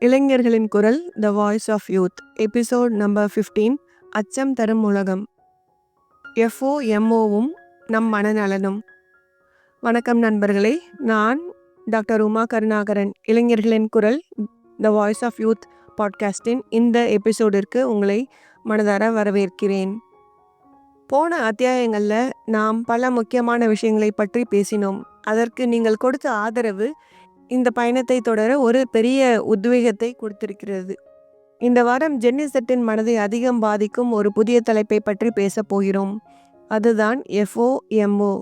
இளைஞர்களின் குரல் the voice of youth episode number fifteen அச்சம் தரும் உலகம். எஃப்ஓ எம்ஓவும் நம் மனநலனும். வணக்கம் நண்பர்களே நான் டாக்டர் உமா கருணாகரன். இளைஞர்களின் குரல் த வாய்ஸ் ஆஃப் யூத் பாட்காஸ்டின் இந்த எபிசோடிற்கு உங்களை மனதார வரவேற்கிறேன். போன அத்தியாயங்களில் நாம் பல முக்கியமான விஷயங்களை பற்றி பேசினோம். அதற்கு நீங்கள் கொடுத்த ஆதரவு இந்த பயணத்தை தொடர ஒரு பெரிய உத்வேகத்தை கொடுத்திருக்கிறது. இந்த வாரம் ஜென்னிசெட்டின் மனதை அதிகம் பாதிக்கும் ஒரு புதிய தலைப்பை பற்றி பேசப் போகிறோம். அதுதான் FOMO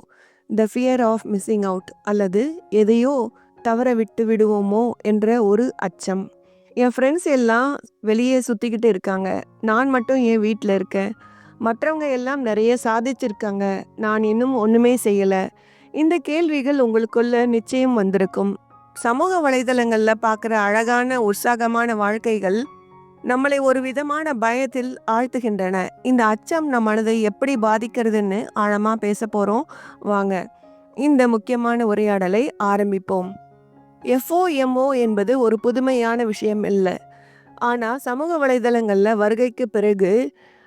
the fear of missing out அல்லது எதையோ தவற விட்டு விடுவோமோ என்ற ஒரு அச்சம். என் ஃப்ரெண்ட்ஸ் எல்லாம் வெளியே சுற்றிக்கிட்டு இருக்காங்க. நான் மட்டும் என் வீட்டில் இருக்கேன். மற்றவங்க எல்லாம் நிறைய சாதிச்சிருக்காங்க. நான் இன்னும் ஒன்றுமே செய்யலை. இந்த கேள்விகள் உங்களுக்குள்ள நிச்சயம் வந்திருக்கும். சமூக வலைதளங்களில் பார்க்குற அழகான உற்சாகமான வாழ்க்கைகள் நம்மளை ஒரு விதமான பயத்தில் ஆழ்த்துகின்றன. இந்த அச்சம் நம் மனதை எப்படி பாதிக்கிறதுன்னு ஆழமாக பேச போகிறோம் வாங்க இந்த முக்கியமான உரையாடலை ஆரம்பிப்போம். எஃப்ஓஎம்ஓ என்பது ஒரு புதுமையான விஷயம் இல்லை. ஆனால் சமூக வலைதளங்களில் வருகைக்கு பிறகு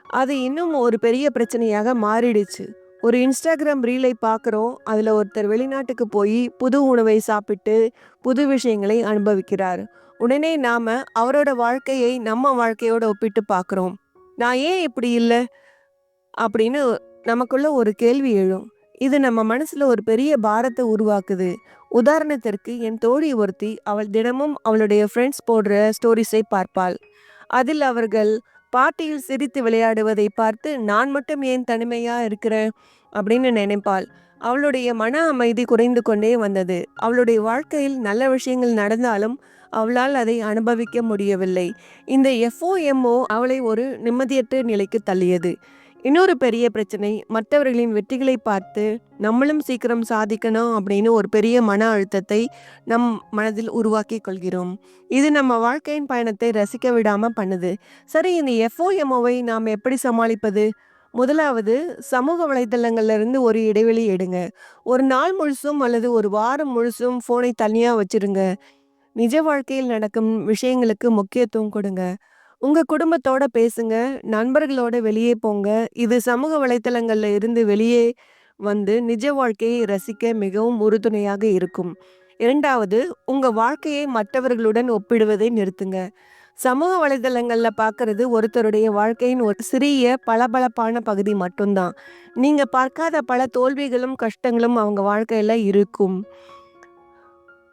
அது இன்னும் ஒரு பெரிய பிரச்சனையாக மாறிடுச்சு. ஒரு இன்ஸ்டாகிராம் ரீலை பார்க்குறோம் அதில் ஒருத்தர் வெளிநாட்டுக்கு போய் புது உணவை சாப்பிட்டு புது விஷயங்களை அனுபவிக்கிறார். உடனே நாம் அவரோட வாழ்க்கையை நம்ம வாழ்க்கையோட ஒப்பிட்டு பார்க்குறோம் நான் ஏன் இப்படி இல்லை? அப்படின்னு நமக்குள்ள ஒரு கேள்வி எழும். இது நம்ம மனசில் ஒரு பெரிய பாரத்தை உருவாக்குது. உதாரணத்திற்கு என் தோழி ஒருத்தி அவள் தினமும் அவளுடைய ஃப்ரெண்ட்ஸ் போடுற ஸ்டோரிஸை பார்ப்பாள். அதில் அவர்கள் பாட்டியில் சிரித்து விளையாடுவதை பார்த்து நான் மட்டும் ஏன் தனிமையாக இருக்கிறேன்? அப்படின்னு நினைப்பாள். அவளுடைய மன அமைதி குறைந்து கொண்டே வந்தது. அவளுடைய வாழ்க்கையில் நல்ல விஷயங்கள் நடந்தாலும் அவளால் அதை அனுபவிக்க முடியவில்லை. இந்த எஃப்ஓஎம்ஓ அவளை ஒரு நிம்மதியற்ற நிலைக்கு தள்ளியது. இன்னொரு பெரிய பிரச்சனை மற்றவர்களின் வெற்றிகளை பார்த்து நம்மளும் சீக்கிரம் சாதிக்கணும் அப்படின்னு ஒரு பெரிய மன அழுத்தத்தை நம் மனதில் உருவாக்கி கொள்கிறோம். இது நம்ம வாழ்க்கையின் பயணத்தை ரசிக்க விடாமல் பண்ணுது. சரி இந்த எஃப்ஓஎம்ஓவை நாம் எப்படி சமாளிப்பது? முதலாவது சமூக வலைதளங்கள்லேருந்து ஒரு இடைவெளி எடுங்க. ஒரு நாள் முழுசும் அல்லது ஒரு வாரம் முழுசும் ஃபோனை தனியாக வச்சிருங்க. நிஜ வாழ்க்கையில் நடக்கும் விஷயங்களுக்கு முக்கியத்துவம் கொடுங்க. உங்க குடும்பத்தோட பேசுங்க நண்பர்களோட வெளியே போங்க. இது சமூக வலைத்தளங்கள்ல இருந்து வெளியே வந்து நிஜ வாழ்க்கையை ரசிக்க மிகவும் உறுதுணையாக இருக்கும். இரண்டாவது உங்க வாழ்க்கையை மற்றவர்களுடன் ஒப்பிடுவதை நிறுத்துங்க. சமூக வலைதளங்கள்ல பார்க்கறது ஒருத்தருடைய வாழ்க்கையின் ஒரு சிறிய பளபளப்பான பகுதி மட்டும்தான். நீங்க பார்க்காத பல தோல்விகளும் கஷ்டங்களும் அவங்க வாழ்க்கையில இருக்கும்.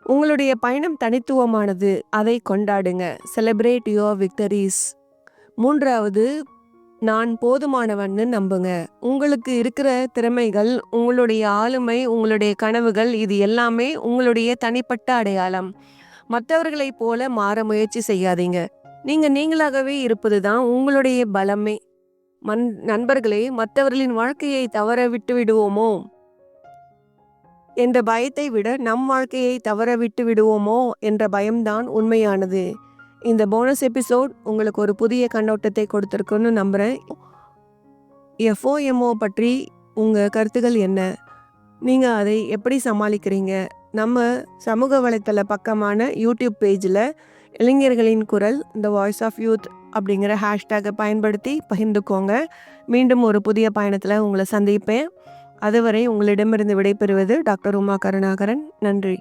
உங்களுடைய பயணம் தனித்துவமானது. அதை கொண்டாடுங்க. செலிப்ரேட் யுவர் விக்டரிஸ் மூன்றாவது நான் போதுமானவன்னு நம்புங்க. உங்களுக்கு இருக்கிற திறமைகள் உங்களுடைய ஆளுமை உங்களுடைய கனவுகள் இது எல்லாமே உங்களுடைய தனிப்பட்ட அடையாளம். மற்றவர்களைப் போல மாற முயற்சி செய்யாதீங்க. நீங்க நீங்களாகவே இருப்பது தான் உங்களுடைய பலமே. மண் நண்பர்களே மற்றவர்களின் வாழ்க்கையை தவற விட்டு விடுவோமோ என்ற பயத்தை விட நம் வாழ்க்கையை தவற விட்டு விடுவோமோ என்ற பயம்தான் உண்மையானது. இந்த போனஸ் எபிசோட் உங்களுக்கு ஒரு புதிய கண்ணோட்டத்தை கொடுத்துருக்குன்னு நம்புகிறேன் எஃப்ஓஎம்ஓ பற்றி உங்கள் கருத்துக்கள் என்ன? நீங்கள் அதை எப்படி சமாளிக்கிறீங்க? நம்ம சமூக வலைத்தள பக்கமான யூடியூப் பேஜில் இளைஞர்களின் குரல் இந்த வாய்ஸ் ஆஃப் யூத் அப்படிங்கிற ஹேஷ்டேகை பயன்படுத்தி பகிர்ந்துக்கோங்க. மீண்டும் ஒரு புதிய பயணத்தில் உங்களை சந்திப்பேன். அதுவரை உங்களிடமிருந்து விடைபெறுவது டாக்டர் உமா கருணாகரன் நன்றி.